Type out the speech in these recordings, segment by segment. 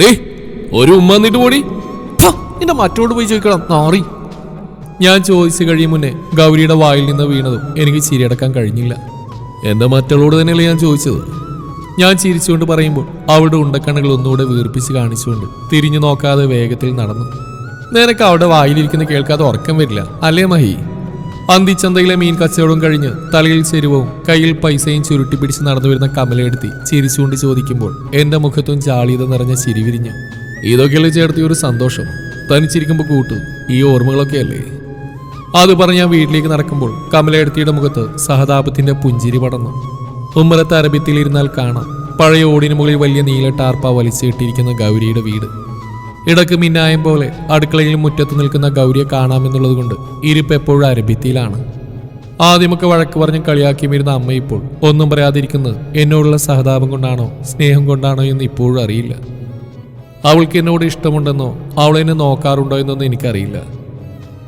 Day ഒരു ഉമ്മ എന്നിട്ട് പോടി. എന്റെ മറ്റോട് പോയി ചോദിക്കണം. നാറി. ഞാൻ ചോദിച്ചു കഴിയും മുന്നേ ഗൗരിയുടെ വായിൽ നിന്ന് വീണതും എനിക്ക് ചിരിയടക്കാൻ കഴിഞ്ഞില്ല. എന്റെ മറ്റളോട് തന്നെയല്ലേ ഞാൻ ചോദിച്ചത്? ഞാൻ ചിരിച്ചുകൊണ്ട് പറയുമ്പോൾ അവളുടെ ഉണ്ടക്കണ്ണുകൾ ഒന്നുകൂടെ വീർപ്പിച്ച് കാണിച്ചുകൊണ്ട് തിരിഞ്ഞു നോക്കാതെ വേഗത്തിൽ നടന്നു. നിനക്ക് അവിടെ വായിലിരിക്കുന്ന കേൾക്കാതെ ഉറക്കം വരില്ല അല്ലേ മഹി? അന്തിച്ചന്തയിലെ മീൻ കച്ചവടം കഴിഞ്ഞ് തലയിൽ ചെരുവവും കയ്യിൽ പൈസയും ചുരുട്ടി പിടിച്ച് നടന്നു വരുന്ന കമലയെടുത്തി ചിരിച്ചുകൊണ്ട് ചോദിക്കുമ്പോൾ എന്റെ മുഖത്തും ജാളിയത നിറഞ്ഞ ചിരി വിരിഞ്ഞു. ഇതൊക്കെയല്ലേ ചേർത്തി ഒരു സന്തോഷം? തനിച്ചിരിക്കുമ്പോൾ കൂട്ടു. ഈ ഓർമ്മകളൊക്കെ അല്ലേ? അത് പറഞ്ഞ് ഞാൻ വീട്ടിലേക്ക് നടക്കുമ്പോൾ കമലയെടുത്തിയുടെ മുഖത്ത് സഹതാപത്തിന്റെ പുഞ്ചിരി പടന്നു ഉമ്മരത്ത് അരബിത്തിലിരുന്നാൽ കാണാം. പഴയ ഓടിന് മുകളിൽ വലിയ നീല ടാർപ്പ വലിച്ചിട്ടിരിക്കുന്ന ഗൗരിയുടെ വീട്. ഇടയ്ക്ക് മിന്നായം പോലെ അടുക്കളയിൽ മുറ്റത്ത് നിൽക്കുന്ന ഗൗരിയെ കാണാമെന്നുള്ളത് കൊണ്ട് ഇരിപ്പ് എപ്പോഴും അരഭിത്തിയിലാണ്. ആദ്യമൊക്കെ വഴക്ക് പറഞ്ഞ് കളിയാക്കി വരുന്ന അമ്മ ഇപ്പോൾ ഒന്നും പറയാതിരിക്കുന്നത് എന്നോടുള്ള സഹതാപം കൊണ്ടാണോ സ്നേഹം കൊണ്ടാണോ എന്ന് ഇപ്പോഴും അറിയില്ല. അവൾക്ക് എന്നോട് ഇഷ്ടമുണ്ടെന്നോ അവൾ എന്നെ നോക്കാറുണ്ടോ എന്നൊന്നും എനിക്കറിയില്ല.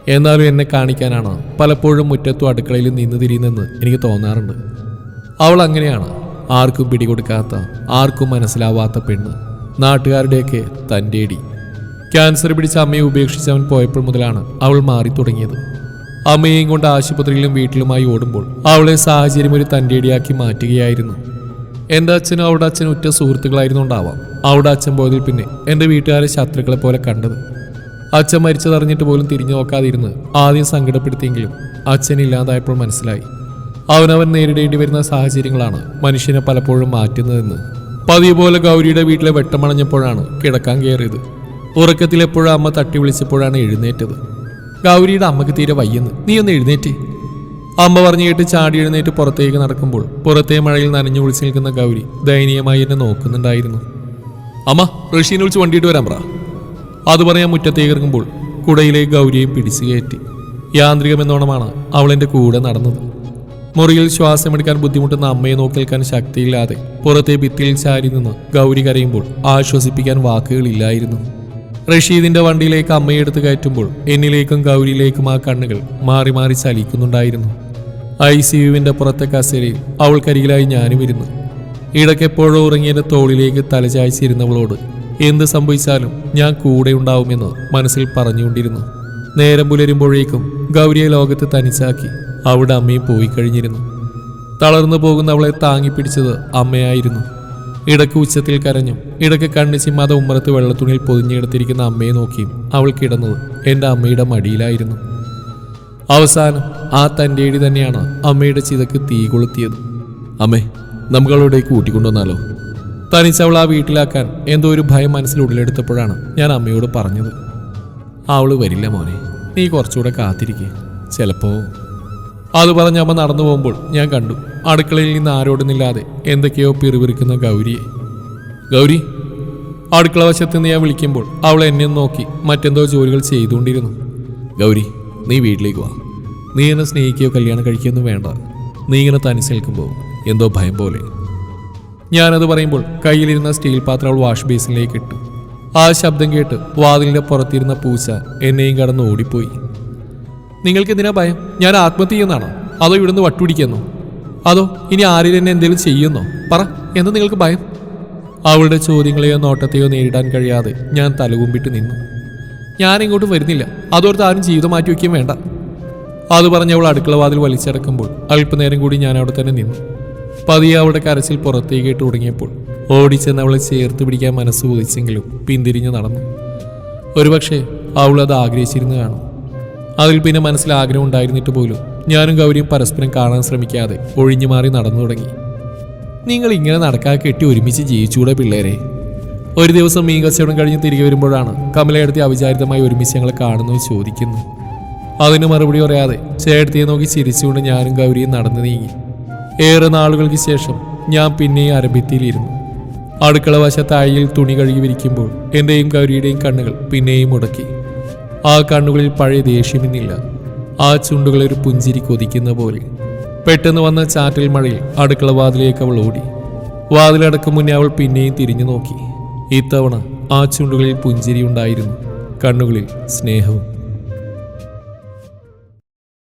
എന്നാലും എന്നെ കാണിക്കാനാണ് പലപ്പോഴും മുറ്റത്തും അടുക്കളയിൽ നിന്ന് തിരിയുന്നെന്ന് എനിക്ക് തോന്നാറുണ്ട്. അവൾ അങ്ങനെയാണ് ആർക്കും പിടികൊടുക്കാത്ത ആർക്കും മനസ്സിലാവാത്ത പെണ്ണ്. നാട്ടുകാരുടെയൊക്കെ തന്റെ ഇടി ക്യാൻസർ പിടിച്ച അമ്മയെ ഉപേക്ഷിച്ച് അവൻ പോയപ്പോൾ മുതലാണ് അവൾ മാറി തുടങ്ങിയത്. അമ്മയെയും കൊണ്ട് ആശുപത്രിയിലും വീട്ടിലുമായി ഓടുമ്പോൾ അവളെ സാഹചര്യം ഒരു തന്റെ ഇടിയാക്കി മാറ്റുകയായിരുന്നു. എന്റെ അച്ഛനും അവളുടെ അച്ഛനും ഉറ്റ സുഹൃത്തുക്കളായിരുന്നുണ്ടാവാം അവളുടെ അച്ഛൻ പോയതിൽ പിന്നെ എന്റെ വീട്ടുകാരെ ശത്രുക്കളെ പോലെ കണ്ടത്. അച്ഛൻ മരിച്ചതറിഞ്ഞിട്ട് പോലും തിരിഞ്ഞു നോക്കാതിരുന്ന് ആദ്യം സങ്കടപ്പെടുത്തിയെങ്കിലും അച്ഛൻ ഇല്ലാതായപ്പോൾ മനസ്സിലായി. അവനവൻ നേരിടേണ്ടി വരുന്ന സാഹചര്യങ്ങളാണ് മനുഷ്യനെ പലപ്പോഴും മാറ്റുന്നതെന്ന്. പതിവ് പോലെ ഗൗരിയുടെ വീട്ടിലെ വെട്ടമണഞ്ഞപ്പോഴാണ് കിടക്കാൻ കയറിയത്. ഉറക്കത്തിൽ എപ്പോഴും അമ്മ തട്ടി വിളിച്ചപ്പോഴാണ് എഴുന്നേറ്റത്? ഗൗരിയുടെ അമ്മയ്ക്ക് തീരെ വയ്യെന്ന്. നീ ഒന്ന് എഴുന്നേറ്റ്. അമ്മ പറഞ്ഞു കേട്ട് ചാടി എഴുന്നേറ്റ് പുറത്തേക്ക് നടക്കുമ്പോൾ പുറത്തെ മഴയിൽ നനഞ്ഞു വിളിച്ചു നിൽക്കുന്ന ഗൗരി ദയനീയമായി എന്നെ നോക്കുന്നുണ്ടായിരുന്നു. അമ്മ ഋഷീനെ വിളിച്ച് വണ്ടിയിട്ട് വരാൻ പറ. അത് പറയാൻ മുറ്റത്തേക്ക് ഇറങ്ങുമ്പോൾ കുടയിലേക്ക് ഗൗരിയെയും പിടിച്ചു കയറ്റി. യാന്ത്രികമെന്നോണമാണ് അവൾ എന്റെ കൂടെ നടന്നത്. മുറിയിൽ ശ്വാസമെടുക്കാൻ ബുദ്ധിമുട്ടുന്ന അമ്മയെ നോക്കി നിൽക്കാൻ ശക്തിയില്ലാതെ പുറത്തെ ഭിത്തിയിൽ ചാരി നിന്ന് ഗൗരി കരയുമ്പോൾ ആശ്വസിപ്പിക്കാൻ വാക്കുകളില്ലായിരുന്നു. റഷീദിന്റെ വണ്ടിയിലേക്ക് അമ്മയെ എടുത്ത് കയറ്റുമ്പോൾ എന്നിലേക്കും ഗൗരിയിലേക്കും ആ കണ്ണുകൾ മാറി മാറി ചലിക്കുന്നുണ്ടായിരുന്നു. ഐ സി യുവിന്റെ പുറത്തെ കസേരയിൽ അവൾക്കരികിലായി ഞാനും ഇരുന്നു. ഇടയ്ക്കെപ്പോഴോ ഉറങ്ങിയതിന്റെ തോളിലേക്ക് തലചായ്ച്ചിരുന്നവളോട് എന്ത് സംഭവിച്ചാലും ഞാൻ കൂടെ ഉണ്ടാവുമെന്ന് മനസ്സിൽ പറഞ്ഞുകൊണ്ടിരുന്നു. നേരം പുലരുമ്പോഴേക്കും ഗൗരിയെ ലോകത്ത് തനിച്ചാക്കി അവിടെ അമ്മയും പോയി കഴിഞ്ഞിരുന്നു. തളർന്നു പോകുന്ന അവളെ താങ്ങിപ്പിടിച്ചത് അമ്മയായിരുന്നു. ഇടയ്ക്ക് ഉച്ചത്തിൽ കരഞ്ഞു. ഇടയ്ക്ക് കണ്ണു ചിമ്മാതെ ഉമ്മറത്ത് വെള്ളത്തുണിയിൽ പൊതിഞ്ഞെടുത്തിരിക്കുന്ന അമ്മയെ നോക്കിയും അവൾ കിടന്നത് എന്റെ അമ്മയുടെ മടിയിലായിരുന്നു. അവസാനം ആ തന്റെ ഇടി തന്നെയാണ് അമ്മയുടെ ചിതക്ക് തീ കൊളുത്തിയത്. അമ്മേ നമുക്കവളുടെ കൂട്ടിക്കൊണ്ടുവന്നാലോ തനിച്ചവൾ ആ വീട്ടിലാക്കാൻ എന്തോ ഒരു ഭയം മനസ്സിൽ ഉടലെടുത്തപ്പോഴാണ് ഞാൻ അമ്മയോട് പറഞ്ഞത്. അവൾ വരില്ല മോനെ നീ കുറച്ചുകൂടെ കാത്തിരിക്കേ. ചിലപ്പോ അത് പറഞ്ഞ് അമ്മ നടന്നു പോകുമ്പോൾ ഞാൻ കണ്ടു. അടുക്കളയിൽ നിന്ന് ആരോടുന്നില്ലാതെ എന്തൊക്കെയോ പിറുപിറുക്കുന്ന ഗൗരിയെ. ഗൗരി അടുക്കള വശത്ത് നിന്ന് ഞാൻ വിളിക്കുമ്പോൾ അവൾ എന്നെ നോക്കി മറ്റെന്തോ ജോലികൾ ചെയ്തുകൊണ്ടിരുന്നു. ഗൗരി നീ വീട്ടിലേക്ക് വാ. നീ എന്നെ സ്നേഹിക്കുകയോ കല്യാണം കഴിക്കുകയൊന്നും വേണ്ട. നീ ഇങ്ങനെ തനിച്ച് നിൽക്കുമ്പോൾ എന്തോ ഭയം പോലെ. ഞാനത് പറയുമ്പോൾ കയ്യിലിരുന്ന സ്റ്റീൽ പാത്രം അവൾ വാഷ് ബേസിനിലേക്ക് ഇട്ടു. ആ ശബ്ദം കേട്ട് വാതിലിന്റെ പുറത്തിരുന്ന പൂച്ച എന്നെയും കടന്ന് ഓടിപ്പോയി. നിങ്ങൾക്ക് എന്തിനാ ഭയം? ഞാൻ ആത്മഹത്യ ചെയ്യുന്നതാണോ? അതോ ഇവിടുന്ന് വട്ടുപിടിക്കുന്നോ? അതോ ഇനി ആരെയും എന്നെ എന്തെങ്കിലും ചെയ്യുന്നോ? പറ എന്ന് നിങ്ങൾക്ക് ഭയം? അവളുടെ ചോദ്യങ്ങളെയോ നോട്ടത്തെയോ നേരിടാൻ കഴിയാതെ ഞാൻ തലകുമ്പിട്ട് നിന്നു. ഞാൻ ഇങ്ങോട്ട് വരുന്നില്ല. അതോർത്ത് ആരും ജീവിതം മാറ്റി വയ്ക്കുകയും വേണ്ട. അത് പറഞ്ഞ് അവൾ അടുക്കള വാതിൽ വലിച്ചടക്കുമ്പോൾ അല്പനേരം കൂടി ഞാൻ അവിടെ തന്നെ നിന്നു. പതിയെ അവളുടെ കരച്ചിൽ പുറത്തേക്ക് ഇട്ട് തുടങ്ങിയപ്പോൾ ഓടിച്ചെന്ന് അവളെ ചേർത്ത് പിടിക്കാൻ മനസ്സ് കൊതിച്ചെങ്കിലും പിന്തിരിഞ്ഞു നടന്നു. ഒരുപക്ഷെ അവൾ അത് ആഗ്രഹിച്ചിരുന്നു കാണും. അതിൽ പിന്നെ മനസ്സിൽ ആഗ്രഹം ഉണ്ടായിരുന്നിട്ട് പോലും ഞാനും ഗൗരിയും പരസ്പരം കാണാൻ ശ്രമിക്കാതെ ഒഴിഞ്ഞു മാറി നടന്നു തുടങ്ങി. നിങ്ങൾ ഇങ്ങനെ നടക്കാതെ കെട്ടി ഒരുമിച്ച് ജീവിച്ചുകൂടെ പിള്ളേരെ? ഒരു ദിവസം മീൻ കച്ചവടം കഴിഞ്ഞ് തിരികെ വരുമ്പോഴാണ് കമലയെടുത്തി അവിചാരിതമായി ഒരുമിച്ച് ഞങ്ങളെ കാണുന്നു ചോദിക്കുന്നു അതിന് മറുപടി പറയാതെ ചേട്ടത്തിയെ നോക്കി ചിരിച്ചുകൊണ്ട് ഞാനും ഗൗരിയും നടന്നു നീങ്ങി. ഏറെ നാളുകൾക്ക് ശേഷം ഞാൻ പിന്നെയും അരഭിത്തിയിലിരുന്നു അടുക്കള വശത്ത് അഴിയിൽ തുണി കഴുകി വിരിക്കുമ്പോൾ എന്റെയും ഗൗരിയുടെയും കണ്ണുകൾ പിന്നെയും മുടക്കി. ആ കണ്ണുകളിൽ പഴയ ദേഷ്യമെന്നില്ല ആ ചുണ്ടുകൾ ഒരു പുഞ്ചിരി കൊതിക്കുന്ന പോലെ. പെട്ടെന്ന് വന്ന ചാറ്റൽ മഴയിൽ അടുക്കള വാതിലേക്ക് അവൾ ഓടി. വാതിലടക്കും മുന്നേ അവൾ പിന്നെയും തിരിഞ്ഞു നോക്കി. ഇത്തവണ ആ ചുണ്ടുകളിൽ പുഞ്ചിരി ഉണ്ടായിരുന്നു. കണ്ണുകളിൽ സ്നേഹവും